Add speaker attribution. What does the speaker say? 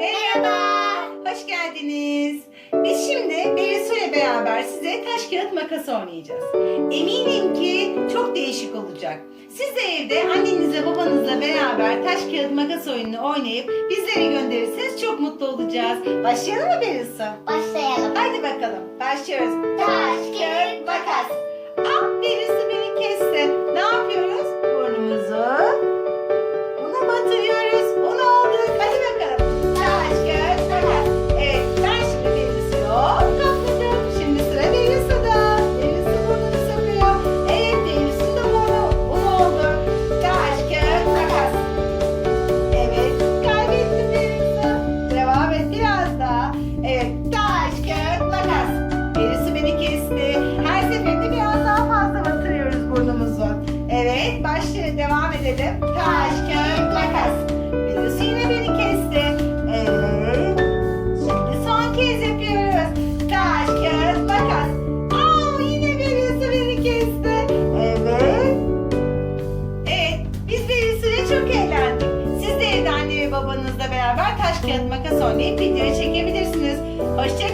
Speaker 1: Merhaba. Hoş geldiniz. Biz şimdi Berisu ile beraber size taş kağıt makas oynayacağız. Eminim ki çok değişik olacak. Siz de evde annenizle babanızla beraber taş kağıt makas oyununu oynayıp bizlere gönderirseniz çok mutlu olacağız. Başlayalım mı Berisu?
Speaker 2: Başlayalım.
Speaker 1: Haydi bakalım. Başlıyoruz.
Speaker 2: Taş,
Speaker 1: batırıyoruz burnumuzu. Evet başlayalım devam edelim. Taş, kağıt, makas. Berisu yine beni kesti. Evet. Şimdi son kez yapıyoruz. Taş, kağıt, makas. Aa yine Berisu beni kesti. Evet. Evet, biz Berisu'yla çok eğlendik. Siz de anne ve babanızla beraber taş kağıt makas oynayıp video çekebilirsiniz. Hoşçakalın.